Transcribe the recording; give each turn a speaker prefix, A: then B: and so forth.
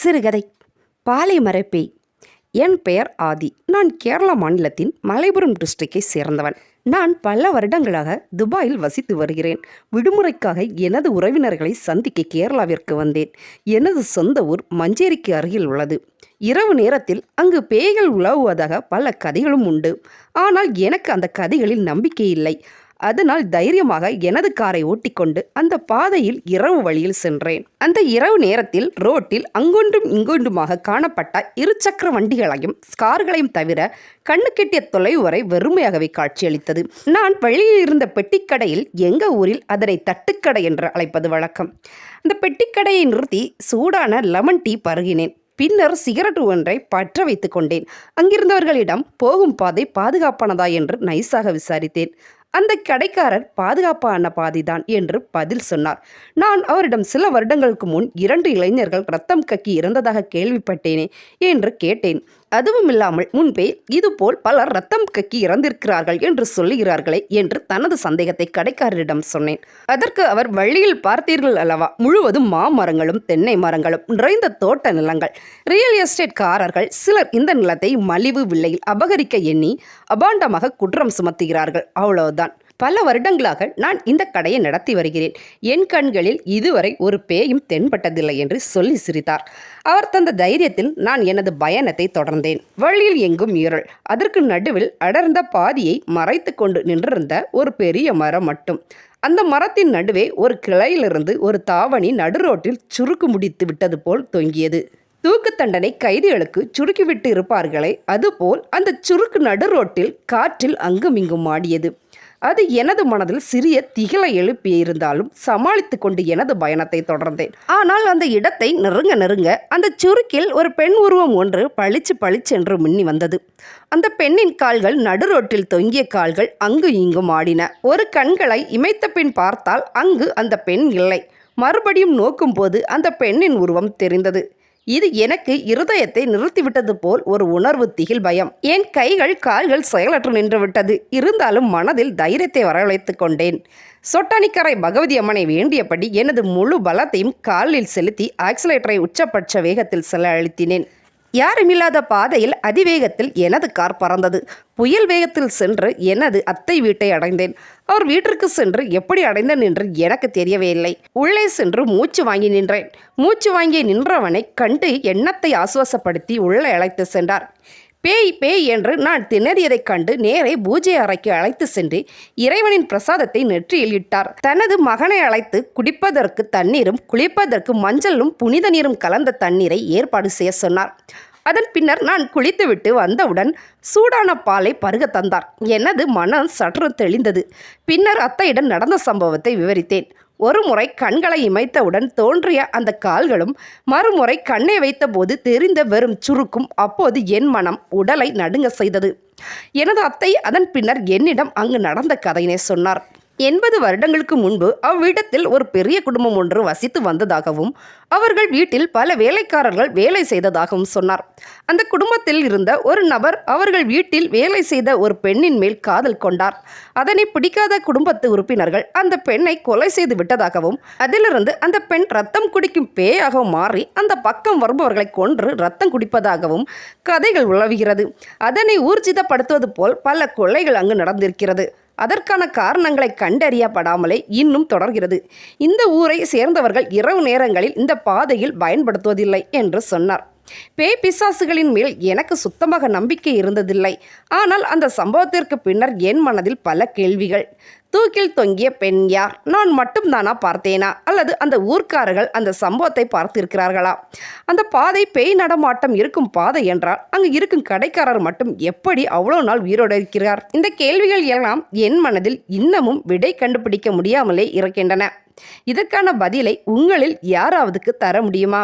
A: சிறுகதை பாலைமர பேய் என் பெயர் ஆதி. நான் கேரளா மாநிலத்தின் மலைபுரம் டிஸ்ட்ரிக்டை சேர்ந்தவன். நான் பல வருடங்களாக துபாயில் வசித்து வருகிறேன். விடுமுறைக்காக எனது உறவினர்களை சந்திக்க கேரளாவிற்கு வந்தேன். எனது சொந்த ஊர் மஞ்சேரிக்கு அருகில் உள்ளது. இரவு நேரத்தில் அங்கு பேய்கள் உலாவுவதாக பல கதைகளும் உண்டு. ஆனால் எனக்கு அந்த கதைகளில் நம்பிக்கை இல்லை. அதனால் தைரியமாக எனது காரை ஓட்டிக்கொண்டு அந்த பாதையில் இரவு வழியில் சென்றேன். அந்த இரவு நேரத்தில் ரோட்டில் அங்கொன்றும் இங்கொன்றுமாக காணப்பட்ட இருசக்கர வண்டிகளையும் ஸ்கார்களையும் தவிர கண்ணு கெட்டிய தொலைவு வரை வெறுமையாகவே காட்சியளித்தது. நான் வழியில் இருந்த பெட்டிக்கடையில் எங்க ஊரில் அதனை தட்டுக்கடை என்று அழைப்பது வழக்கம். அந்த பெட்டிக்கடையை நிறுத்தி சூடான லெமன் டீ பருகினேன். பின்னர் சிகரெட் ஒன்றை பற்ற வைத்துக்கொண்டேன் அங்கிருந்தவர்களிடம் போகும் பாதை பாதுகாப்பானதா என்று நைஸாக விசாரித்தேன். அந்த கடைக்காரர் பாதுகாப்பான பாதிதான் என்று பதில் சொன்னார். நான் அவரிடம் சில வருடங்களுக்கு முன் இரண்டு இளைஞர்கள் ரத்தம் கக்கி இறந்ததாக கேள்விப்பட்டேனே என்று கேட்டேன். அதுவும் இல்லாமல் முன்பே இதுபோல் பலர் ரத்தம் கக்கி இறந்திருக்கிறார்கள் என்று சொல்லுகிறார்களே என்று தனது சந்தேகத்தை கடைக்காரரிடம் சொன்னேன். அதற்கு அவர் வழியில் பார்த்தீர்கள் அல்லவா? முழுவதும் மாமரங்களும் தென்னை மரங்களும் நிறைந்த தோட்ட நிலங்கள் ரியல் எஸ்டேட் காரர்கள் சிலர் இந்த நிலத்தை மலிவு விலையில் அபகரிக்க எண்ணி அபாண்டமாக குற்றம் சுமத்துகிறார்கள். அவ்வளவுதான். பல வருடங்களாக நான் இந்த கடையை நடத்தி வருகிறேன். என் கண்களில் இதுவரை ஒரு பேயும் தென்பட்டதில்லை என்று சொல்லி சிரித்தார். அவர் தந்த தைரியத்தில் நான் எனது பயணத்தை தொடர்ந்தேன். வழியில் எங்கும் இருள். அதற்கு நடுவில் அடர்ந்த பாதியை மறைத்து கொண்டு நின்றிருந்த ஒரு பெரிய மரம் மட்டும். அந்த மரத்தின் நடுவே ஒரு கிளையிலிருந்து ஒரு தாவணி நடுரோட்டில் சுருக்கு முடித்து விட்டது போல் தொங்கியது. தூக்கு தண்டனை கைதிகளுக்கு சுருக்கிவிட்டு இருப்பார்களே அதுபோல் அந்த சுருக்கு நடுரோட்டில் காற்றில் அங்குமிங்கும் ஆடியது. அது எனது மனதில் சிறிய திகிலை எழுப்பியிருந்தாலும் சமாளித்து கொண்டு எனது பயணத்தை தொடர்ந்தேன். ஆனால் அந்த இடத்தை நெருங்க நெருங்க அந்த சுருக்கில் ஒரு பெண் உருவம் ஒன்று பளிச்சு பளிச்சென்று மின்னி வந்தது. அந்த பெண்ணின் கால்கள் நடுரோட்டில் தொங்கிய கால்கள் அங்கு இங்கும் ஆடின. ஒரு கண்களை இமைத்த பின் பார்த்தால் அங்கு அந்த பெண் இல்லை. மறுபடியும் நோக்கும்போது அந்த பெண்ணின் உருவம் தெரிந்தது. இது எனக்கு இருதயத்தை நிறுத்திவிட்டது போல் ஒரு உணர்வு திகில் பயம். என் கைகள் கால்கள் செயலற்று நின்றுவிட்டது. இருந்தாலும் மனதில் தைரியத்தை வரவழைத்து கொண்டேன். சொட்டானிக்கரை பகவதி அம்மனை வேண்டியபடி எனது முழு பலத்தையும் காலில் செலுத்தி ஆக்சிலேட்டரை உச்சபட்ச வேகத்தில் செல்ல அழுத்தினேன் யாருமில்லாத பாதையில் அதிவேகத்தில் எனது கார் பறந்தது. புயல் வேகத்தில் சென்று எனது அத்தை வீட்டை அடைந்தேன். அவர் வீட்டிற்கு சென்று எப்படி அடைந்தேன் என்று எனக்கு தெரியவே இல்லை. உள்ளே சென்று மூச்சு வாங்கி நின்றேன். மூச்சு வாங்கி நின்றவனை கண்டு எண்ணத்தை ஆசுவாசப்படுத்தி உள்ளே அழைத்து சென்றார். பேய் பேய் என்று நான் திணறியதைக் கண்டு நேரே பூஜை அறைக்கு அழைத்து சென்று இறைவனின் பிரசாதத்தை நெற்றியில் இட்டார். தனது மகனை அழைத்து குடிப்பதற்கு தண்ணீரும் குளிப்பதற்கு மஞ்சளும் புனித நீரும் கலந்த தண்ணீரை ஏற்பாடு செய்ய சொன்னார். அதன் பின்னர் நான் குளித்துவிட்டு வந்தவுடன் சூடான பாலை பருக தந்தார். எனது மனம் சற்று தெளிந்தது. பின்னர் அத்தையிடம் நடந்த சம்பவத்தை விவரித்தேன். ஒரு முறை கண்களை இமைத்தவுடன் தோன்றிய அந்த கால்களும் மறுமுறை கண்ணை வைத்தபோது தெரிந்த வெறும் சுருக்கும் அப்போது என் மனம் உடலை நடுங்க செய்தது. எனது அத்தை அதன் பின்னர் என்னிடம் அங்கு நடந்த கதையினை சொன்னார். எண்பது வருடங்களுக்கு முன்பு அவ்விடத்தில் ஒரு பெரிய குடும்பம் ஒன்று வசித்து வந்ததாகவும் அவர்கள் வீட்டில் பல வேலைக்காரர்கள் வேலை செய்ததாகவும் சொன்னார். அந்த குடும்பத்தில் இருந்த ஒரு நபர் அவர்கள் வீட்டில் வேலை செய்த ஒரு பெண்ணின் மேல் காதல் கொண்டார். அதனை பிடிக்காத குடும்பத்து உறுப்பினர்கள் அந்த பெண்ணை கொலை செய்து விட்டதாகவும் அதிலிருந்து அந்த பெண் ரத்தம் குடிக்கும் பேயாக மாறி அந்த பக்கம் வருபவர்களை கொன்று ரத்தம் குடிப்பதாகவும் கதைகள் உலவுகிறது. அதனை ஊர்ஜிதப்படுத்துவது போல் பல கொலைகள் அங்கு நடந்திருக்கிறது. அதற்கான காரணங்களை கண்டறியப்படாமலே இன்னும் தொடர்கிறது. இந்த ஊரை சேர்ந்தவர்கள் இரவு நேரங்களில் இந்த பாதையில் பயன்படுத்துவதில்லை என்று சொன்னார். பேய் பிசாசுகளின் மேல் எனக்கு சுத்தமாக நம்பிக்கை இருந்ததில்லை. ஆனால் அந்த சம்பவத்திற்கு பின்னர் என் மனதில் பல கேள்விகள். தூக்கில் தொங்கிய பெண் யார்? நான் மட்டும் தானா பார்த்தேனா? அல்லது அந்த ஊர்க்காரர்கள் அந்த சம்பவத்தை பார்த்திருக்கிறார்களா? அந்த பாதை பேய் நடமாட்டம் இருக்கும் பாதை என்றால் அங்கு இருக்கும் கடைக்காரர் மட்டும் எப்படி அவ்வளோ நாள் உயிரோடு இருக்கிறார்? இந்த கேள்விகள் எல்லாம் என் மனதில் இன்னமும் விடை கண்டுபிடிக்க முடியாமலே இருக்கின்றன. இதற்கான பதிலை உங்களில் யாராவதுக்கு தர முடியுமா?